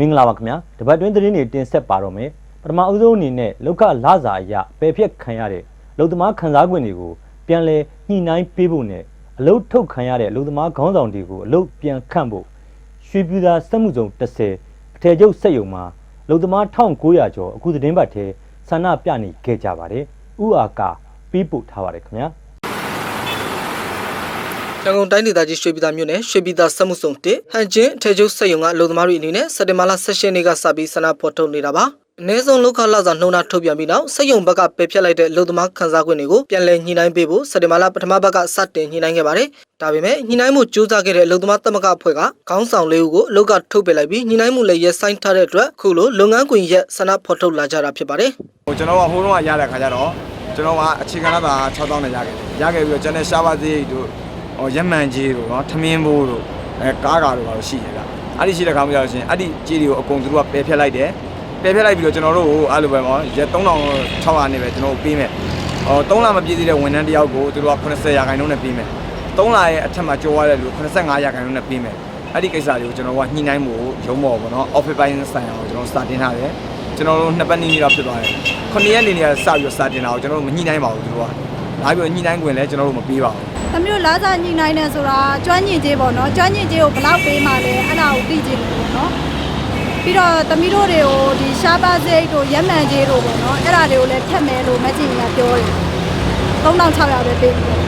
မင်္ဂလာပါခင်ဗျာတပတ်တွင်းသတင်းတွေတင်ဆက်ပါတော့မယ်ပထမအဦးဆုံးအနေနဲ့လောက်ခလစာအရပယ်ဖြတ်ခံရတဲ့လုံသမားခန်းစား권တွေကိုပြန်လဲညှိနှိုင်းပေးဖို့နဲ့အလုတ်ထုတ်ခံရတဲ့လုံသမားခေါင်းဆောင်တွေကိုအလုတ်ပြန်ခန့်ဖို့ရွှေပြည်သာစက်မှုစုံ30အထည်ချုပ်စက်ယုံမှာလုံသမား1900ကျော်အခုသတင်းပတ်ထဲဆန္ဒပြနေခဲ့ကြပါတယ်ဥအာကာပေးပို့ထားပါတယ်ခင်ဗျာ ရန်ကုန်တိုင်းဒေသကြီးရွှေပြည်သာမြို့နယ်ရွှေပြည်သာစက်မှုစုံ1ဟန်ချင်းအထည်ချုပ်စက်ရုံကအလုံသမားတွေအနေနဲ့စက်တင်ဘာလ16ရက်နေ့ကစပြီးဆန္ဒဖော်ထုတ်နေတာပါအနည်းဆုံးလောက်ခလာစာနှုံနာထုတ်ပြန်ပြီးနောက်စက်ရုံဘက်ကပယ်ဖျက်လိုက်တဲ့လုံသမားခန်းစား권တွေကိုပြန်လည်ညှိနှိုင်းပေးဖို့စက်တင်ဘာလပထမဘက်ကစတင်ညှိနှိုင်းခဲ့ပါတယ်ဒါပေမဲ့ညှိနှိုင်းမှုကြိုးစားခဲ့တဲ့လုံသမားသမဂအဖွဲ့ကခေါင်းဆောင်လေးဦးကိုအလုတ်ကထုတ်ပယ်လိုက်ပြီးညှိနှိုင်းမှုလည်းရက်ဆိုင်ထားတဲ့အတွက်ခုလိုလုပ်ငန်းခွင်ရက်ဆန္ဒဖော်ထုတ်လာကြတာဖြစ်ပါတယ်ဟိုကျွန်တော်ကဟိုတုန်းကရတဲ့ခါကျတော့ကျွန်တော်ကအခြေခံလာတာ6000နဲ့ရခဲ့တယ်ရခဲ့ပြီးတော့ကျွန်တော်ရှားပါသေးတို့ ဟိုရက်မှန်ကြီးတို့နော်ထမင်းဘိုးတို့အဲကားကာတို့ကတော့ရှိတယ်လားအဲ့ဒီရှိတဲ့ခါမှကျတော့ရှင်အဲ့ဒီကြီးတွေကိုအကုန်သူတို့ကပယ်ဖျက်လိုက်တယ်ပယ်ဖျက်လိုက်ပြီးတော့ကျွန်တော်တို့ကိုအဲ့လိုပဲပေါ့ရက်3600နဲ့ပဲကျွန်တော်တို့ပေးမယ်ဟော3လမပြည့်သေးတဲ့ဝန်ထမ်းတစ်ယောက်ကိုသူတို့က80ရာခိုင်နှုန်းနဲ့ပေးမယ်3လရဲ့အထက်မှာကျော်ရတဲ့လူ85ရာခိုင်နှုန်းနဲ့ပေးမယ်အဲ့ဒီကိစ္စတွေကိုကျွန်တော်ကညှိနှိုင်းမှုရုံးမော်ပေါ့နော် office ပိုင်းဆိုင်ရာကိုကျွန်တော်စတင်ထားတယ်ကျွန်တော်တို့နှစ်ပတ်နီးနီးတော့ဖြစ်သွားတယ်။ခုနှစ်ရက်နေနေစပြီးတော့စတင်တာကိုကျွန်တော်တို့မညှိနှိုင်းပါဘူးသူတို့က။လာပြီးတော့ညှိနှိုင်းခွင့်လည်းကျွန်တော်တို့မပေးပါဘူး။ သမီးတို့လာစားညှိနှိုင်းနေဆိုတာကျွမ်းကျင်ခြင်းပေါ့နော်။ကျွမ်းကျင်ခြင်းကိုဘယ်လောက်ပေးမှလဲအဲ့ဒါကိုသိချင်တယ်ပေါ့နော်။ပြီးတော့သမီးတို့တွေကိုဒီရှားပါစိတ်တို့ရက်မှန်ခြင်းတို့ပေါ့နော်။အဲ့ဒါတွေကိုလည်းထက်မယ်လို့မကျင်ကပြောတယ်။3600ပဲပေးပြီးတော့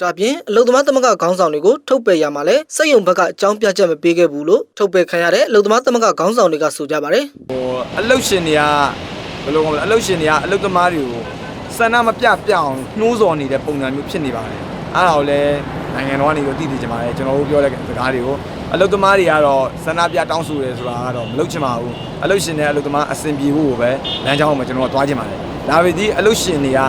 ဒါပြင်အလုံသမားသမဂခေါင်းဆောင်တွေကိုထုတ်ပယ်ရမှာလဲစက်ယုံဘက်ကအကြောင်းပြချက်မပေးခဲ့ဘူးလို့ထုတ်ပယ်ခံရတဲ့အလုံသမားသမဂခေါင်းဆောင်တွေကဆိုကြပါတယ်။ဟိုအလုတ်ရှင်တွေကဘယ်လိုကောမလဲအလုတ်ရှင်တွေကအလုတ်သမားတွေကိုစန္ဒမပြပြအောင်နှိုးဆော်နေတဲ့ပုံစံမျိုးဖြစ်နေပါတယ်။ အဲ့ဒါကိုလည်းနိုင်ငံတော်ကနေတော့တည်တည်ကြပါတယ်ကျွန်တော်တို့ပြောတဲ့စကားတွေကိုအလုတ်သမားတွေကတော့စန္ဒပြတောင်းဆိုတယ်ဆိုတာကတော့မလုပ်ချင်ပါဘူး။အလုတ်ရှင်တွေအလုတ်သမားအဆင်ပြေဖို့ကိုပဲလမ်းကြောင်းကိုကျွန်တော်တို့သွားချင်ပါတယ်။ဒါပေမဲ့အလုတ်ရှင်တွေက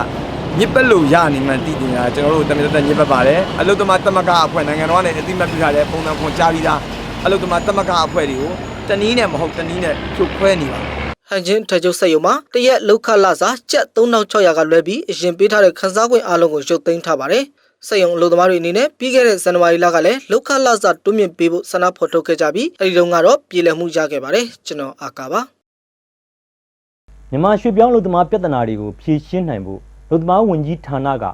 ညစ်ပတ်လို့ရနေမှတည်တည်တာကျွန်တော်တို့တမန်တက်ညစ်ပတ်ပါတယ်အလုတ်သမားတမကအဖွဲ့နိုင်ငံတော်ကနေအတိမတ်ပြုထားတဲ့ပုံစံခွန်ကြားပြီးသားအလုတ်သမားတမကအဖွဲ့တွေကိုတနည်းနဲ့မဟုတ်တနည်းနဲ့ဖြုတ်ခွဲနေပါဟန်ချင်းထက်ကျုပ်စက်ယုံမှာတရက်လောက်ခလာစာကျပ်3600ကလွဲပြီးအရင်ပေးထားတဲ့ခန်းစား권အားလုံးကိုရုပ်သိမ်းထားပါတယ် စက်ယုံအလုံသမားတွေအနေနဲ့ပြီးခဲ့တဲ့ဇန်နဝါရီလကလည်းလောက်ခလာစာတွန်းမြင့်ပေးဖို့ဆန္ဒဖော်ထုတ်ခဲ့ကြပြီးအဲဒီတုန်းကတော့ပြည်လည်မှုရခဲ့ပါတယ်ကျွန်တော်အာကာပါမြန်မာရွှေပြောင်းလူသမားပြဿနာတွေကိုဖြေရှင်းနိုင်ဖို့လူသမားဝန်ကြီးဌာနက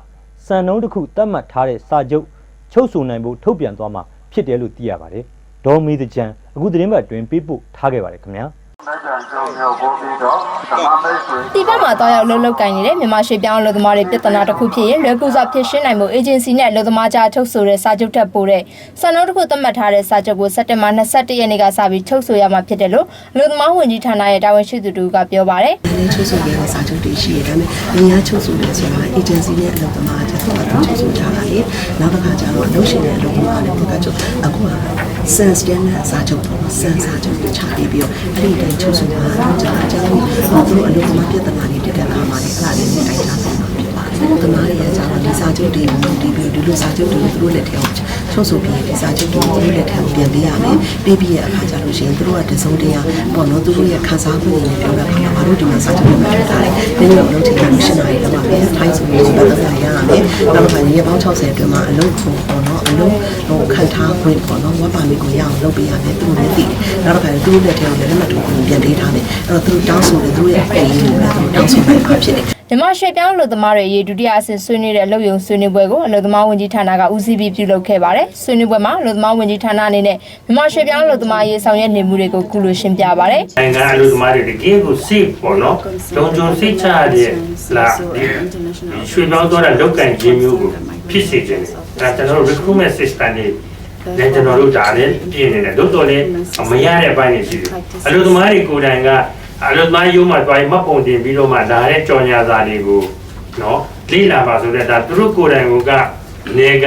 စံနှုန်းတစ်ခုသတ်မှတ်ထားတဲ့စာချုပ်ချုပ်ဆိုနိုင်ဖို့ထုတ်ပြန်သွားမှာဖြစ်တယ်လို့သိရပါတယ်။ဒေါ်မီတကြံအခုသတင်းပတ်အတွင်းပေးပို့ထားခဲ့ပါတယ်ခင်ဗျာ။ လက်ကျန်ကျုံမျိုးပို့ပြီးတော့ဓမ္မမိတ်ဆွေဒီဘက်မှာတောက်ရောက်လှုပ်လှုပ်ကိုင်နေတဲ့မြန်မာရွှေပြောင်းအလုပ်သမားတွေပြဿနာတစ်ခုဖြစ်ရင်လွယ်ကူစွာဖြေရှင်းနိုင်မှုအေဂျင်စီနဲ့အလုပ်သမားကြားထုတ်ဆိုတဲ့စာချုပ်ထပ်ပို့တဲ့စံနှုန်းတစ်ခုသတ်မှတ်ထားတဲ့စာချုပ်ကိုစက်တင်ဘာ22ရက်နေ့ကစပြီးထုတ်ဆိုရမှာဖြစ်တယ်လို့အလုပ်သမားဝန်ကြီးဌာနရဲ့တာဝန်ရှိသူတို့ကပြောပါတယ်။လည်းချုပ်ဆိုရတဲ့စာချုပ်တွေရှိရတယ်ဒါပေမဲ့အများချုပ်ဆိုတယ်ဆိုတာ agency နဲ့အလုပ်သမားချက်တော့ချုပ်ဆိုကြတာလေ။နောက်တစ်ခါကျတော့အလုပ်ရှင်နဲ့အလုပ်သမားနဲ့ဒီကချုပ်အခုက sense တဲ့စာချုပ်ပေါ့ sense စာချုပ်ကိုချပြီးပြီးတော့အဲ့ဒီတိုင်းချုပ်ဆိုတာတော့ကြာကြာလို့သူတို့အလုပ်သမားပြဿနာတွေတက်တဲ့အခါမှာလည်းအဲ့ဒါလေးနဲ့တိုင်းချနိုင်မှာဖြစ်ပါတယ်။သမားတွေကကျတော့ဒီစာချုပ်တွေကိုဒီပြီးဒီလိုစာချုပ်တွေကိုသူတို့လက်ထဲအောင်ချုပ်ဆိုပြီးဒီစာချုပ်တွေကိုသူတို့လက်ထဲအောင်ပြန်ပေးရမယ်။ပေးပြီးရအခါကျလို့ရှိရင်သူတို့ကတစုံတရာပေါ့နော်သူတို့ရဲ့ခံစားမှုတွေပြောတဲ့အခါမှာဘာလို့ဒီမှာစာချုပ်တွေမှာထားတယ်။ဒီလိုအလုပ်ချိန်ကရှင်းနိုင်တယ်ပါပဲ။ထိုင်းဆိုရင်ဘာသာရရမယ်။နောက်တစ်ခါရေပေါင်း60အတွင်းမှာအလုပ်ကိုပေါ့နော် အလုပ်ဟိုခံထားခွင့်ပေါ့နော်ဝတ်ပါမီကိုရအောင်လုပ်ပေးရမယ်သူတို့လည်းသိတယ်။နောက်တစ်ခါသူတို့လက်ထဲအောင်လည်းလက်မှတ်ထိုးပြန်ပေးထားမယ်။အဲ့တော့သူတို့တောင်းဆိုတယ်သူတို့ရဲ့အရေးကိုလည်းသူတို့တောင်းဆိုနိုင်မှာဖြစ်တယ်။မြန်မာရွှေပြောင်းအလုပ်သမားတွေရေဒုတိယအဆင့်ဆွေးနွေးတဲ့အလုပ်ရုံဆွေးနွေးပွဲကိုအလုပ်သမားဝန်ကြီးဌာနကဦးစီးပြီးပြုလုပ်ခဲ့ပါတယ်။ဆွေးနွေးပွဲမှာအလုပ်သမားဝန်ကြီးဌာနအနေနဲ့မြန်မာရွှေပြောင်းအလုပ်သမားရေးဆောင်ရွက်နေမှုတွေကိုကုလို့ရှင်းပြပါတယ်။နိုင်ငံအလို့သမားတွေတကယ်ကို safe ပေါ့နော်လုံခြုံစိတ်ချရတဲ့လာဒီရွှေပြောင်းသွားတဲ့လောက်ကင်ခြင်းမျိုးကို ဖြစ်စေခြင်းဒါကျွန်တော်တို့ recruitment system တွေလည်းကျွန်တော်တို့ဒါလည်းပြင်နေတယ်တို့တော်လည်းမရတဲ့ဘိုင်းနေရှိတယ်အလို့သမားတွေကိုယ်တိုင်ကအလို့သမားရုံးမှာတွားမှတ်ပုံတင်ပြီးတော့မှဒါတဲ့ကြော်ညာစာတွေကိုနော်လေ့လာပါဆိုတော့ဒါသူတို့ကိုယ်တိုင်ကနေက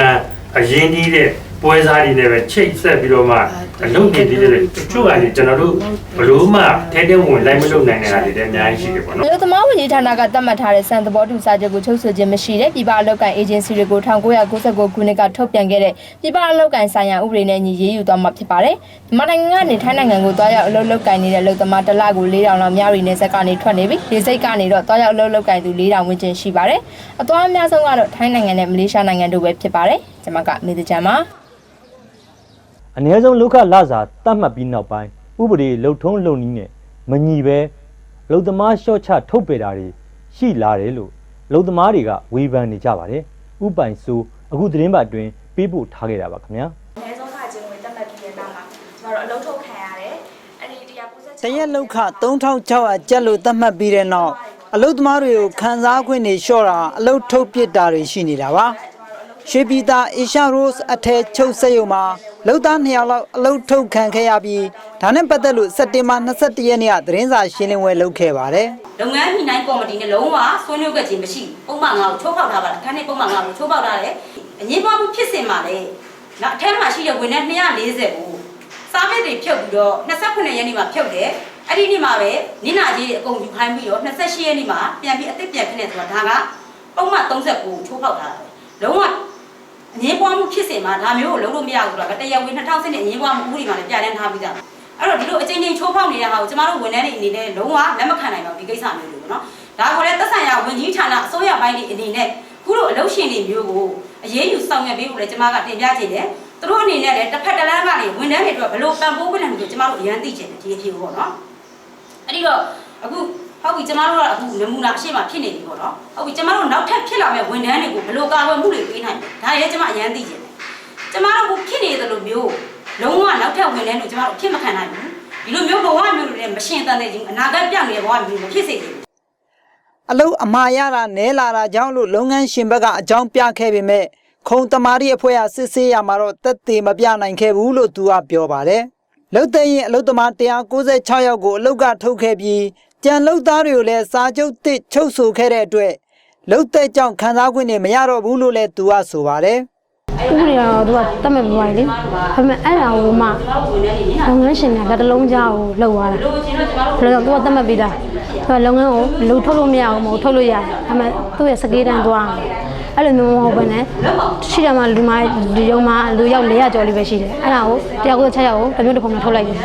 အရင်ကြီးတဲ့ပွဲစားတွေနဲ့ပဲချိတ်ဆက်ပြီးတော့မှ အလုပ်တွေတည်းတချို့ကလည်းကျွန်တော်တို့ဘလို့မှထဲထဲဝင်လိုက်မလုပ်နိုင်တဲ့ဟာတွေလည်းအများကြီးရှိတယ်ပေါ့နော်အလုပ်သမားဝန်ကြီးဌာနကသတ်မှတ်ထားတဲ့စံသဘောတူစာချုပ်ကိုချုပ်ဆိုခြင်းမရှိတဲ့ပြည်ပအလုပ်ကိုင်အေဂျင်စီတွေကို1999ခုနှစ်ကထုတ်ပြန်ခဲ့တဲ့ပြည်ပအလုပ်ကိုင်ဆိုင်ရာဥပဒေနဲ့ညီရေးယူသွားမှာဖြစ်ပါတယ်။မြန်မာနိုင်ငံကနေထိုင်းနိုင်ငံကိုတွားရောက်အလုပ်လုပ်ကိုင်နေတဲ့အလုပ်သမားတစ်လကို4000လောက်များရီနေဆက်ကနေထွက်နေပြီးဒီစိတ်ကနေတော့တွားရောက်အလုပ်လုပ်ကိုင်သူ4000ဝန်းကျင်ရှိပါတယ်။အသွားအများဆုံးကတော့ထိုင်းနိုင်ငံနဲ့မလေးရှားနိုင်ငံတို့ပဲဖြစ်ပါတယ်။ကျွန်မကမေတ္တာချမ်းပါ အ ਨੇ ဆုံးလောက်ခလစာတတ်မှတ်ပြီးနောက်ပိုင်းဥပဒေလုံထုံးလုံနည်းနဲ့မညီပဲအလုံသမားရှော့ချထုတ်ပယ်တာတွေရှိလာတယ်လို့အလုံသမားတွေကဝေဖန်နေကြပါတယ်ဥပိုင်ဆိုအခုသတင်းပတ်အတွင်းပေးပို့ထားခဲ့တာပါခင်ဗျာအနည်းဆုံးခချင်းဝင်တက်မှတ်ပြီးတဲ့နောက်မှာကျမတို့အလုံးထုတ်ခံရတယ်အဲ့ဒီတရား96တရက်လောက်ခ3600ကျပ်လို့သတ်မှတ်ပြီးတဲ့နောက်အလုတ်သမားတွေကိုခန်းစားခွင့်တွေလျှော့တာအလုတ်ထုတ်ပစ်တာတွေရှိနေတာပါရွှေပြည်သားအေရှာရိုးစ်အထက်ချုပ်စက်ရုံမှာ လုံသား2ယောက်လောက်အလုတ်ထုတ်ခံခဲ့ရပြီးဒါနဲ့ပတ်သက်လို့စက်တင်ဘာ21ရက်နေ့ကသတင်းစာရှင်းလင်းပွဲလုပ်ခဲ့ပါတယ်လုပ်ငန်းညှိနှိုင်းကော်မတီနဲ့လုံးဝဆွေးနွေးခဲ့ခြင်းမရှိဘူးပုံမှန်ငါ့ကိုချိုးဖောက်ထားပါလားခန်းနေပုံမှန်ငါ့ကိုချိုးဖောက်ထားတယ်အငင်းပွားမှုဖြစ်စင်ပါလေနောက်အထက်မှာရှိတဲ့ဝန်ထမ်း240ကိုစားမစ်တွေဖြုတ်ပြီးတော့29ရက်နေ့မှာဖြုတ်တယ်အဲ့ဒီနေ့မှာပဲနိနာကြီးအကုန်ယူခိုင်းပြီးတော့28ရက်နေ့မှာပြန်ပြီးအသစ်ပြန်ခနဲ့ဆိုတာဒါကပုံမှန်39ကိုချိုးဖောက်ထားတယ်လုံးဝ အငင်းပွားမှုဖြစ်စင်မှာဒါမျိုးကိုလုံးလို့မရဘူးဆိုတာကတရားဝင်2000နဲ့အငင်းပွားမှုဥပဒေမှာလည်းပြဋ္ဌာန်းထားပြီးသားအဲ့တော့ဒီလိုအချိန်ချင်းချိုးဖောက်နေတဲ့ဟာကိုကျမတို့ဝန်ထမ်းတွေအနေနဲ့လုံးဝလက်မခံနိုင်ပါဘူးဒီကိစ္စမျိုးတွေပေါ့နော်ဒါကိုလည်းသက်ဆိုင်ရာဝန်ကြီးဌာနအစိုးရပိုင်းတွေအနေနဲ့ခုလိုအလုပ်ရှင်တွေမျိုးကိုအရေးယူဆောင်ရွက်ပေးဖို့လည်းကျမကတင်ပြချင်တယ်သူတို့အနေနဲ့လည်းတစ်ဖက်တစ်လမ်းကနေဝန်ထမ်းတွေအတွက်ဘယ်လိုပံ့ပိုးပေးနိုင်လို့ကျမတို့အရန်သိချင်တယ်ဒီအဖြစ်ကိုပေါ့နော်အဲ့ဒီတော့အခု ဟုတ်ပြီကျမတို့ကအခုနမူနာအရှိမဖြစ်နေပြီပေါ့နော်ဟုတ်ပြီကျမတို့နောက်ထပ်ဖြစ်လာမဲ့ဝန်ထမ်းတွေကိုဘယ်လိုကာကွယ်မှုတွေပေးနိုင်လဲဒါလည်းကျမအရန်သိချင်တယ်ကျမတို့ကဖြစ်နေသလိုမျိုးလုံးဝနောက်ထပ်ဝန်ထမ်းတွေကျမတို့အဖြစ်မခံနိုင်ဘူးဒီလိုမျိုးဘဝမျိုးတွေလည်းမရှင်တန်တဲ့ကြီးအနာဂတ်ပြောင်းနေတဲ့ဘဝမျိုးမဖြစ်စေချင်ဘူးအလုတ်အမာရတာနဲလာတာကြောင့်လို့လုပ်ငန်းရှင်ဘက်ကအကြောင်းပြခဲ့ပေမဲ့ခုံတမာရီအဖွဲ့ကစစ်ဆေးရမှာတော့တက်သေးမပြနိုင်ခဲ့ဘူးလို့သူကပြောပါတယ်။လုတ်တဲ့ရင်အလုတ်သမား196ယောက်ကိုအလုတ်ကထုတ်ခဲ့ပြီး ကြံလုတ်သားတွေကိုလည်းစာချုပ်တစ်ချုပ်ဆိုခဲ့တဲ့အတွက်လုတ်တဲ့ကြောင့်ခံစား권တွေမရတော့ဘူးလို့လည်းသူကဆိုပါတယ်ဥပဒေကတော့သူကတတ်မဲ့ပြသွားပြီလေဒါပေမဲ့အဲ့ဒါကိုမှလုပ်ငန်းရှင်ကလက်တလုံးကြားကိုလှုပ်သွားတာဘယ်လိုလဲသူကတတ်မဲ့ပြီးသားသူကလုပ်ငန်းကိုလူထုတ်လို့မရအောင်မဟုတ်ထုတ်လို့ရတယ်ဒါပေမဲ့သူ့ရဲ့စကေးတန်းသွားအဲ့လိုမျိုးမဟုတ်ဘဲနဲ့ရှိတယ်မှာလူမဒီရုံမှာလူရောက်400ကျော်လေးပဲရှိတယ်အဲ့ဒါကို196ယောက်ကိုတစ်မျိုးတစ်ပုံနဲ့ထုတ်လိုက်တယ်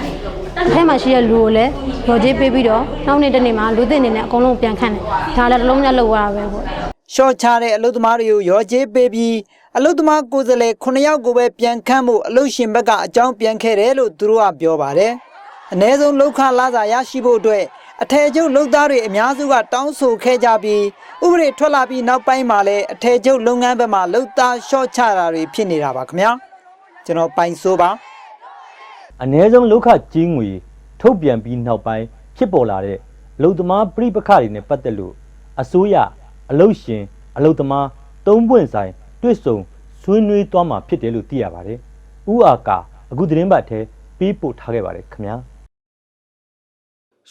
အထဲမှာရှိတဲ့လူကိုလည်းရော်ကြေးပေးပြီးတော့နောက်နေ့တစ်နေ့မှာလူသစ်အနေနဲ့အကုန်လုံးပြန်ခန့်တယ်ဒါလည်းတစ်လုံးကြားလှုပ်သွားတာပဲပေါ့။ရှော့ချတဲ့အလုတ်သမားတွေကိုရောကြေးပေးပြီးအလုတ်သမားကိုယ်စားလှယ်9ယောက်ကိုပဲပြန်ခန့်ဖို့အလုတ်ရှင်ဘက်ကအကြောင်းပြန်ခဲ့တယ်လို့သူတို့ကပြောပါတယ်။အ ਨੇ ဆုံးလောက်ခလာစာရရှိဖို့အတွက်အထည်ချုပ်လုပ်သားတွေအများစုကတောင်းဆိုခဲ့ကြပြီးဥပဒေထွက်လာပြီးနောက်ပိုင်းမှာလည်းအထည်ချုပ်လုပ်ငန်းဘက်မှာလုပ်သားရှော့ချတာတွေဖြစ်နေတာပါခင်ဗျာ။ကျွန်တော်ပိုင်ဆိုးပါ အ ਨੇ ဆုံးလောက်ခကြီးငွေထုတ်ပြန်ပြီးနောက်ပိုင်းဖြစ်ပေါ်လာတဲ့အလုသမားပြိပခတွေနဲ့ပတ်သက်လို့အစိုးရအလုရှင်အလုသမားသုံးပွင့်ဆိုင်တွေ့ဆုံဆွေးနွေးသွားမှာဖြစ်တယ်လို့သိရပါတယ်။ဥအာကာအခုသတင်းပတ်ထဲပေးပို့ထားခဲ့ပါတယ်ခင်ဗျာ။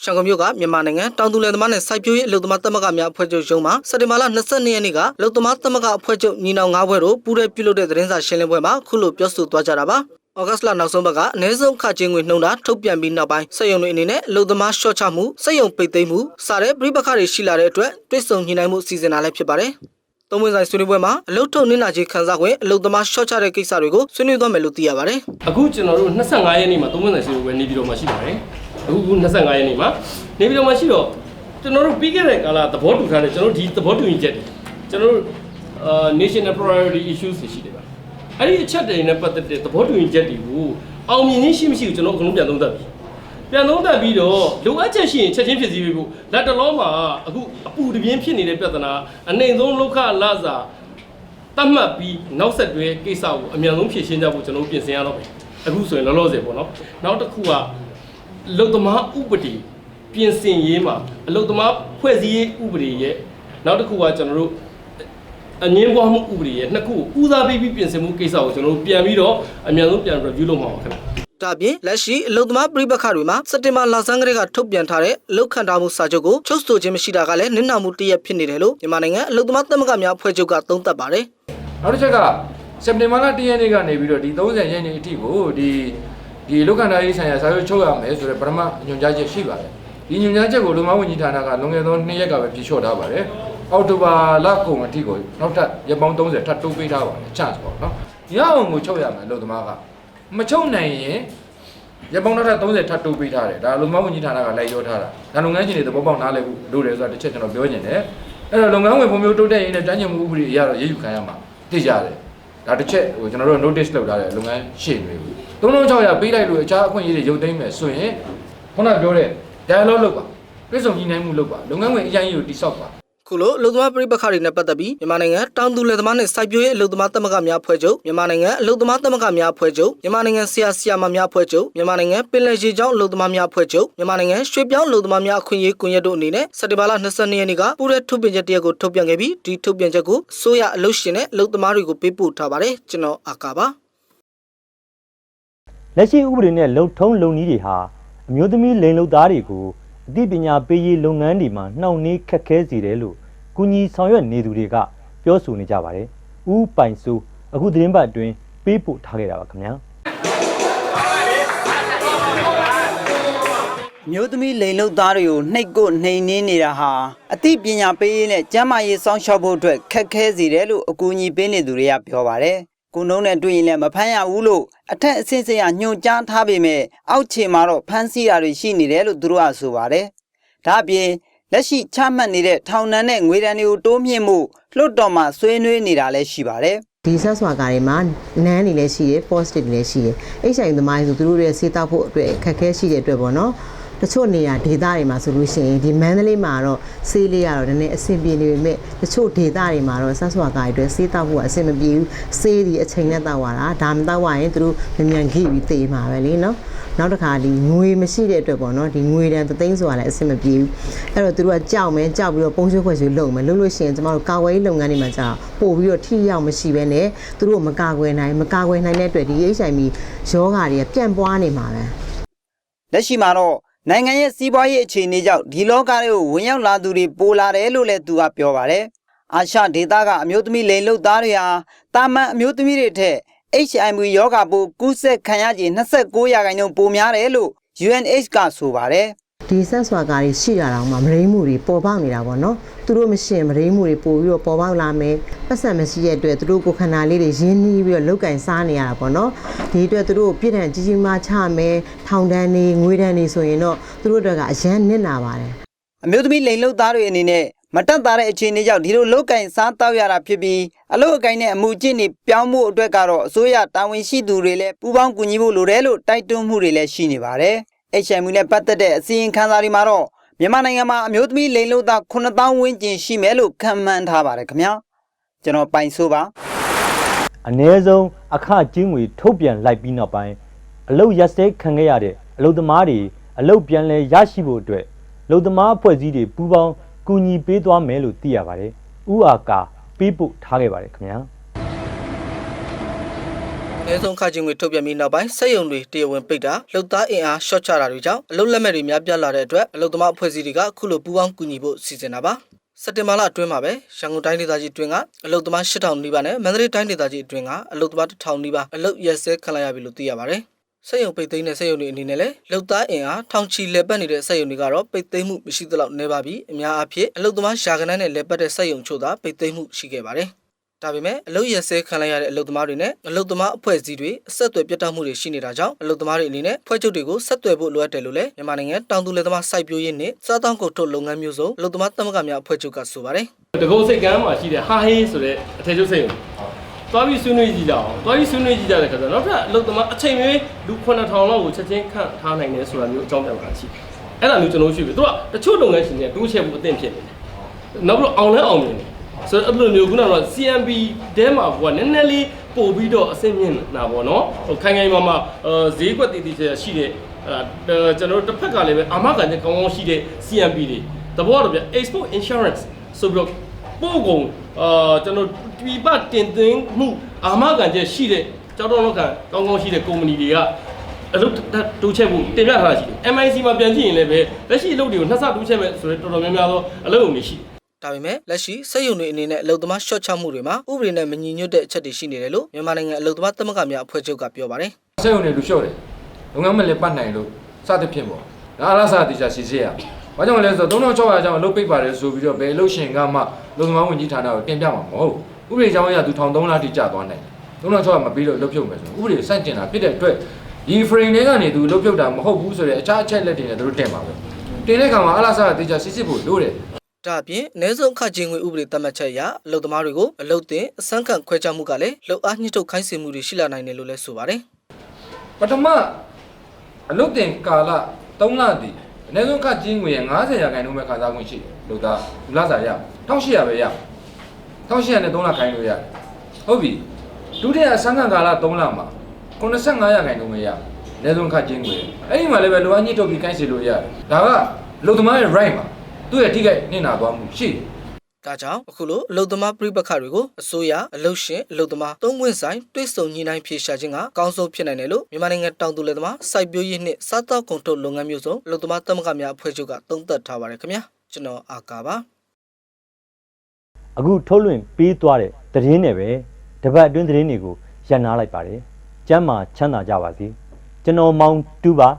ရှန်ကုန်မြို့ကမြန်မာနိုင်ငံတောင်သူလယ်သမားနဲ့စိုက်ပျိုးရေးအလုပ်သမားသမဂ္ဂများအဖွဲ့ချုပ်ရုံးမှာစက်တင်ဘာလ22ရက်နေ့ကအလုပ်သမားသမဂ္ဂအဖွဲ့ချုပ်ညီနောင်၅ဘွဲ့တို့ပူးရဲပြုလုပ်တဲ့သတင်းစာရှင်းလင်းပွဲမှာခုလိုပြောဆိုသွားကြတာပါ။ ဩဂတ်စ်လနောက်ဆုံးပတ်ကအနည်းဆုံးခချင်းငွေနှုန်းတာထုတ်ပြန်ပြီးနောက်ပိုင်းစက်ရုံတွေအနေနဲ့အလုပ်သမားရှော့ချမှုစက်ရုံပိတ်သိမ်းမှုစတဲ့ပြိပခါတွေရှိလာတဲ့အတွက်တွစ်ဆုံညှိနှိုင်းမှုစီစဉ်တာလည်းဖြစ်ပါတယ်။သုံးဝင်ဆိုင်ဆွေးနွေးပွဲမှာအလုပ်ထုတ်နင်းနာကြီးခန်းစားခွင့်အလုပ်သမားရှော့ချတဲ့ကိစ္စတွေကိုဆွေးနွေးသွားမယ်လို့သိရပါတယ်။အခုကျွန်တော်တို့25ရက်နေ့မှာသုံးဝင်ဆိုင်စီဝယ်နေပြီးတော့မှရှိပါတယ်အခုခု25ရက်နေ့မှာနေပြီးတော့မှရှိတော့ကျွန်တော်တို့ပြီးခဲ့တဲ့ကာလသဘောတူထားတဲ့ကျွန်တော်တို့ဒီသဘောတူညီချက်တွေကျွန်တော်တို့အာ national priority issues တွေရှိတယ်ဗျ အဲ့ဒီအချက်တွေနဲ့ပတ်သက်တဲ့သဘောတူညီချက်တွေကိုအောင်မြင်ခြင်းရှိမရှိကိုကျွန်တော်အကုန်လုံးပြန်သုံးသပ်ပြီပြန်သုံးသပ်ပြီးတော့လိုအပ်ချက်ရှိရင်ချက်ချင်းဖြစ်စီပေးဖို့လက်တလုံးမှာအခုအပူတပြင်းဖြစ်နေတဲ့ပြဿနာအနေဆုံးလောက်ခလာစာတတ်မှတ်ပြီးနောက်ဆက်တွဲကိစ္စကိုအမြန်ဆုံးဖြေရှင်းကြဖို့ကျွန်တော်တို့ပြင်ဆင်ရတော့မယ်အခုဆိုရင်လောလောဆယ်ပေါ့နော်နောက်တစ်ခုကလုံသမားဥပဒေပြင်ဆင်ရေးမှာအလုံသမားဖွဲ့စည်းရေးဥပဒေရဲ့နောက်တစ်ခုကကျွန်တော်တို့ အငင်းပွားမှုဥပဒေရဲ့နှစ်ခုကိုဦးစားပေးပြီးပြင်ဆင်မှုကိစ္စကိုကျွန်တော်တို့ပြန်ပြီးတော့အမြန်ဆုံးပြန် review လုပ်မှာပါခင်ဗျဒါ့အပြင်လက်ရှိအလုတ်သမားပြိပခတွေမှာစက်တင်ဘာလဆန်းကလေးကထုတ်ပြန်ထားတဲ့လုတ်ခန့်ထားမှုစာချုပ်ကိုချုပ်ဆိုခြင်းမရှိတာကလည်းနင့်နာမှုတစ်ရက်ဖြစ်နေတယ်လို့မြန်မာနိုင်ငံအလုတ်သမားသမဂ္ဂများအဖွဲ့ချုပ်ကသုံးသပ်ပါတယ်နောက်တစ်ချက်ကစက်တင်ဘာလ1ရက်နေ့ကနေပြီးတော့ဒီ30ရက်နေ့အထိကိုဒီဒီလုက္ခဏာရေးဆိုင်ရာစာချုပ်ချုပ်ရမယ်ဆိုတဲ့ပထမညွှန်ကြားချက်ရှိပါတယ်ဒီညွှန်ကြားချက်ကိုလူမဝန်ကြီးဌာနကလွန်ခဲ့သော2ရက်ကပဲပြည့်လျှော့ထားပါတယ် အောက်တိုဘာလကုန်အထိကိုနောက်ထပ်ရက်ပေါင်း30ထပ်တိုးပေးထားပါတယ် chance ပေါ့နော်ရအောင်ကိုချုပ်ရမယ်လို့သမားကမချုပ်နိုင်ရင်ရက်ပေါင်းနောက်ထပ်30ထပ်တိုးပေးထားတယ်ဒါလူမဝန်ကြီးဌာနကလိုက်ရောထားတာဒါလုပ်ငန်းရှင်တွေသဘောပေါက်နားလည်ဖို့လိုတယ်ဆိုတာတစ်ချက်ကျွန်တော်ပြောချင်တယ်အဲ့တော့လုပ်ငန်းဝင်ပုံမျိုးတိုးတက်ရေးနဲ့တန်းကျင်မှုဥပဒေအရတော့ရေးယူခံရမှာသိကြတယ်ဒါတစ်ချက်ဟိုကျွန်တော်တို့ notice လုပ်ထားတဲ့လုပ်ငန်းရှေ့တွေကို3600ပေးလိုက်လို့အခြားအခွင့်အရေးတွေရုပ်သိမ်းမယ်ဆိုရင်ခုနပြောတဲ့ dialogue လုပ်ပါပြည်စုံညီနိုင်မှုလုပ်ပါလုပ်ငန်းဝင်အရင်ကြီးကိုတိစောက်ပါ ခုလိုအလုံသမားပြည်ပခါတွေနဲ့ပတ်သက်ပြီးမြန်မာနိုင်ငံတောင်သူလယ်သမားနဲ့စိုက်ပျိုးရေးအလုံသမားသမဂ္ဂများဖွဲ့ချုပ်မြန်မာနိုင်ငံအလုံသမားသမဂ္ဂများဖွဲ့ချုပ်မြန်မာနိုင်ငံဆရာဆရာမများဖွဲ့ချုပ်မြန်မာနိုင်ငံပင်လယ်ရေကြောင်းအလုံသမားများဖွဲ့ချုပ်မြန်မာနိုင်ငံရွှေပြောင်းအလုံသမားများအခွင့်အရေးကွန်ရက်တို့အနေနဲ့စက်တင်ဘာလ22ရက်နေ့ကပူးရဲထုတ်ပြန်ချက်တရက်ကိုထုတ်ပြန်ခဲ့ပြီးဒီထုတ်ပြန်ချက်ကိုဆိုရအလုရှင်နဲ့အလုံသမားတွေကိုပေးပို့ထားပါတယ်ကျွန်တော်အာကာပါလက်ရှိဥပဒေနဲ့လုံထုံးလုံနည်းတွေဟာအမျိုးသမီးလိန်လုံသားတွေကို အသိပညာပေးရေးလုပ်ငန်းတွေမှာနှောင့်နှေးခက်ခဲစေတယ်လို့ကုညီဆောင်ရွက်နေသူတွေကပြောဆိုနေကြပါတယ်။ဥပိုင်စုအခုသတင်းပတ်အတွင်းပေးပို့ထားခဲ့တာပါခင်ဗျာ။မျိုးသမီးလိန်လုတ်သားတွေကိုနှိပ်ကိုနှိမ်နင်းနေတာဟာအသိပညာပေးရေးနဲ့ကျန်းမာရေးစောင့်ရှောက်ဖို့အတွက်ခက်ခဲစေတယ်လို့အကူအညီပေးနေသူတွေကပြောပါတယ်။ ကိုနှုံးနဲ့တွေ့ရင်လည်းမဖမ်းရဘူးလို့အထက်အဆင့်ဆင့်ကညွှန်ကြားထားပေမဲ့အောက်ခြေမှာတော့ဖမ်းဆီးတာတွေရှိနေတယ်လို့သူတို့ကဆိုပါတယ်။ဒါ့အပြင်လက်ရှိချမှတ်နေတဲ့ထောင်ဒဏ်နဲ့ငွေဒဏ်တွေကိုတိုးမြင့်မှုလွှတ်တော်မှာဆွေးနွေးနေတာလည်းရှိပါတယ်။ဒီဆက်စွာကားတွေမှာနန်းတွေလည်းရှိရယ် positive တွေလည်းရှိရယ် HIV သမားတွေဆိုသူတို့ရဲ့စေးတောက်ဖို့အတွက်အခက်အခဲရှိတဲ့အတွက်ပေါ့နော် တချို့နေရာဒေသတွေမှာဆိုလို့ရှိရင်ဒီမန္တလေးမှာတော့ဆေးလေးရတော့နည်းနည်းအဆင်ပြေနေပေမဲ့တချို့ဒေသတွေမှာတော့ဆက်စွာကားတွေအတွက်စေးတောက်ဖို့အဆင်မပြေဘူးဆေးဒီအချိန်နဲ့တောက်ရတာဒါမတောက်ရရင်သူတို့မြန်မြန်ခိပြီးသေမှာပဲလေနော်နောက်တစ်ခါဒီငွေမရှိတဲ့အတွက်ပေါ့နော်ဒီငွေတန်သသိန်းဆိုတာလည်းအဆင်မပြေဘူးအဲ့တော့သူတို့ကကြောက်မယ်ကြောက်ပြီးတော့ပုံရွှေ့ခွက်ရွှေ့လုံမယ်လုံလို့ရှိရင်ကျမတို့ကာဝယ်ရေးလုပ်ငန်းတွေမှာကြာပို့ပြီးတော့ထိရောက်မရှိဘဲနဲ့သူတို့မကာကွယ်နိုင်မကာကွယ်နိုင်တဲ့အတွက်ဒီ HIV ယောဂါတွေကပြန့်ပွားနေမှာပဲလက်ရှိမှာတော့ နိုင်ငံရဲ့စီးပွားရေးအခြေအနေကြောင့်ဒီလောကတွေကိုဝင်ရောက်လာသူတွေပိုလာတယ်လို့လည်းသူကပြောပါတယ်။အာရှဒေသကအမျိုးသမီးလိန်လုတ်သားတွေဟာတာမန်အမျိုးသမီးတွေထက် HIV ရောဂါပိုးကူးစက်ခံရခြင်း29ရာခိုင်နှုန်းပိုများတယ်လို့ UNH ကဆိုပါတယ်။ ဒီဆက်စွာကားတွေရှိတာတော့မှမရိမှုတွေပေါ်ပေါက်နေတာပေါ့နော်သူတို့မရှိရင်မရိမှုတွေပို့ပြီးတော့ပေါ်ပေါက်လာမယ်ပတ်စံမရှိတဲ့အတွက်သူတို့ကိုယ်ခန္ဓာလေးတွေရင်းနှီးပြီးတော့လောက်ကင်စားနေရတာပေါ့နော်ဒီအတွက်သူတို့ကိုပြည့်ထန်ကြီးကြီးမားချမယ်ထောင်ဒဏ်တွေငွေဒဏ်တွေဆိုရင်တော့သူတို့တွေကအရန်နစ်နာပါတယ်အမျိုးသမီးလိန်လုတ်သားတွေအနေနဲ့မတက်တာတဲ့အခြေအနေကြောင့်ဒီလိုလောက်ကင်စားတောက်ရတာဖြစ်ပြီးအလို့အကင်နဲ့အမှုကျင့်တွေပြောင်းဖို့အတွက်ကတော့အစိုးရတာဝန်ရှိသူတွေလည်းပူးပေါင်းကူညီဖို့လိုတယ်လို့တိုက်တွန်းမှုတွေလည်းရှိနေပါတယ်။ HIV နဲ့ပတ်သက်တဲ့အစီရင်ခံစာတွေမှာတော့မြန်မာနိုင်ငံမှာအမျိုးသမီးလိန်လုတ်သား9000ဝန်းကျင်ရှိမယ်လို့ခန့်မှန်းထားပါတယ်ခင်ဗျာကျွန်တော်ပိုင်ဆိုးပါအ ਨੇ ဆုံးအခကျင်းငွေထုတ်ပြန်လိုက်ပြီးနောက်ပိုင်းအလုတ်ရက်စဲခံခဲ့ရတဲ့အလုတ်သမားတွေအလုတ်ပြန်လဲရရှိဖို့အတွက်အလုတ်သမားအဖွဲ့အစည်းတွေပူးပေါင်းကူညီပေးသွားမယ်လို့သိရပါတယ်။ဥအာကာပေးပို့ထားခဲ့ပါတယ်ခင်ဗျာ။ အနည်းဆုံးခချင်းငွေထုတ်ပြန်ပြီးနောက်ပိုင်းစက်ရုံတွေတရားဝင်ပိတ်တာလှုပ်သားအင်အားရှော့ချတာတွေကြောင့်အလုပ်လက်မဲ့တွေများပြားလာတဲ့အတွက်အလုပ်သမားအဖွဲ့အစည်းတွေကအခုလိုပူးပေါင်းကူညီဖို့စီစဉ်တာပါစက်တင်ဘာလအတွင်းမှာပဲရန်ကုန်တိုင်းဒေသကြီးအတွင်းကအလုပ်သမား8000နီးပါးနဲ့မန္တလေးတိုင်းဒေသကြီးအတွင်းကအလုပ်သမား1000နီးပါးအလုပ်ရက်စဲခံလိုက်ရပြီလို့သိရပါတယ်စက်ရုံပိတ်သိမ်းတဲ့စက်ရုံတွေအနေနဲ့လည်းလှုပ်သားအင်အားထောင်ချီလက်ပတ်နေတဲ့စက်ရုံတွေကတော့ပိတ်သိမ်းမှုမရှိသလောက်နေပါပြီအများအားဖြင့်အလုပ်သမားရှာကနန်းနဲ့လက်ပတ်တဲ့စက်ရုံချို့သာပိတ်သိမ်းမှုရှိခဲ့ပါတယ် ဒါပေမဲ့အလုတ်ရက်စဲခံလိုက်ရတဲ့အလုတ်သမားတွေနဲ့အလုတ်သမားအဖွဲ့အစည်းတွေအဆက်အသွယ်ပြတ်တောက်မှုတွေရှိနေတာကြောင့်အလုတ်သမားတွေအနေနဲ့ဖွဲ့ချုပ်တွေကိုဆက်သွယ်ဖို့လိုအပ်တယ်လို့လည်းမြန်မာနိုင်ငံတောင်သူလယ်သမားစိုက်ပျိုးရေးနှင့်စားတောင်းကုန်ထုတ်လုပ်ငန်းမျိုးစုံအလုတ်သမားသမဂ္ဂများအဖွဲ့ချုပ်ကဆိုပါတယ်တကုံစိတ်ကမ်းမှာရှိတဲ့ဟာဟေးဆိုတဲ့အထည်ချုပ်စိတ်ကိုသွားပြီးဆွေးနွေးကြည့်ကြအောင်သွားပြီးဆွေးနွေးကြည့်ကြတဲ့ခါကျတော့နောက်ထပ်အလုပ်သမားအချိန်မရွေးလူ9000လောက်ကိုချက်ချင်းခန့်ထားနိုင်တယ်ဆိုတာမျိုးအကြောင်းပြပါရှိအဲ့ဒါမျိုးကျွန်တော်ရှိပြီသူကတချို့လုပ်ငန်းရှင်တွေကတိုးချဲ့ဖို့အသင့်ဖြစ်နေတယ်နောက်ပြီးတော့အောင်လဲအောင်မြင်တယ် ဆိုတော့အဲ့လိုမျိုးခုနကတော့ CMB တဲမှာကနည်းနည်းလေးပို့ပြီးတော့အဆင့်မြင့်တာပေါ့နော်ဟိုခိုင်ခိုင်မာမာအဲဈေးကွက်တည်တည်ချာရှိတဲ့အဲကျွန်တော်တို့တစ်ဖက်ကလည်းပဲအာမခံချက်ကောင်းကောင်းရှိတဲ့ CMB တွေတဘောတော့ဗျ export insurance ဆိုပြီးတော့ပို့ကုန်အာကျွန်တော်ဒီပတင်သွင်းမှုအာမခံချက်ရှိတဲ့ကြောက်တော့လောက်ခံကောင်းကောင်းရှိတဲ့ကုမ္ပဏီတွေကအလုပ်တိုးချက်မှုတင်ပြထားတာရှိတယ် MIC မှာပြန်ကြည့်ရင်လည်းပဲလက်ရှိအလုပ်တွေကိုနှစ်ဆတိုးချက်မဲ့ဆိုတော့တော်တော်များများသောအလုပ်တွေရှိတယ် ဒါပေမဲ့လက်ရှိစက်ရုံတွေအနေနဲ့အလုတ်သမားရှော့ချမှုတွေမှာဥပဒေနဲ့မညီညွတ်တဲ့အချက်တွေရှိနေတယ်လို့မြန်မာနိုင်ငံအလုတ်သမားသမဂ္ဂများအဖွဲ့ချုပ်ကပြောပါတယ်စက်ရုံတွေလူလျှော့တယ်လုပ်ငန်းမလည်းပတ်နိုင်လို့စသဖြင့်ပေါ့ဒါအလားစားတေချာစီစစ်ရဘာကြောင့်လဲဆိုတော့3600ကျောင်းအလုပ်ပိတ်ပါတယ်ဆိုပြီးတော့ဘယ်အလုပ်ရှင်ကမှလုံသမားဝင်ကြီးဌာနကိုတင်ပြမှာမဟုတ်ဥပဒေကြောင်းအရသူ1300လတိကျသွားနိုင်တယ်3600မပြီးတော့အလုပ်ဖြုတ်မယ်ဆိုဥပဒေစန့်ကျင်တာဖြစ်တဲ့အတွက်ဒီ frame တွေကနေသူအလုပ်ဖြုတ်တာမဟုတ်ဘူးဆိုတဲ့အခြားအချက်လက်တွေနဲ့သူတို့တင်ပါပဲတင်တဲ့အခါမှာအလားစားတေချာစီစစ်ဖို့လိုတယ် ဒါအပြင်အ ਨੇ ဆုံးအခချင်းငွေဥပဒေသတ်မှတ်ချက်အရအလုတ်သမားတွေကိုအလုတ်တင်အစမ်းခံခွဲခြားမှုကလည်းလှုပ်အားညှိထုတ်ခိုင်းစေမှုတွေရှိလာနိုင်တယ်လို့လည်းဆိုပါတယ်ပထမအလုတ်တင်ကာလ3လတည်အနည်းဆုံးခတ်ကြီးငွေရ90ရာခိုင်နှုန်းပဲခါစားခွင့်ရှိတယ်လို့သားလူလာစားရ1800ပဲရ1800နဲ့3လခိုင်းလို့ရတယ်ဟုတ်ပြီဒုတိယဆန်းခံကာလ3လမှာ85ရာခိုင်နှုန်းပဲရအနည်းဆုံးခတ်ကြီးငွေအဲ့ဒီမှာလည်းပဲလိုအပ်ညှိထုတ်ပြီးကိုင်းစီလို့ရတယ်ဒါကလူသမားရဲ့ right မှာ သူ့ရဲ့ထိခိုက်နေနာသွားမှုရှိတယ်ဒါကြောင့်အခုလိုအလုတ်သမားပြိပခါတွေကိုအစိုးရအလုတ်ရှင်အလုတ်သမားသုံးခွင့်ဆိုင်တွဲဆုံညီနိုင်ဖြေရှာခြင်းကအကောင်းဆုံးဖြစ်နိုင်တယ်လို့မြန်မာနိုင်ငံတောင်သူလယ်သမားစိုက်ပျိုးရေးနှင့်စားသောက်ကုန်ထုတ်လုပ်ငန်းမျိုးစုံအလုတ်သမားသမဂ္ဂများအဖွဲ့ချုပ်ကသုံးသပ်ထားပါတယ်ခင်ဗျာကျွန်တော်အာကာပါအခုထုတ်လွှင့်ပေးသွားတဲ့သတင်းတွေပဲတပတ်အတွင်းသတင်းတွေကိုရန်နာလိုက်ပါတယ်ကျမ်းမာချမ်းသာကြပါစေကျွန်တော်မောင်တူပါ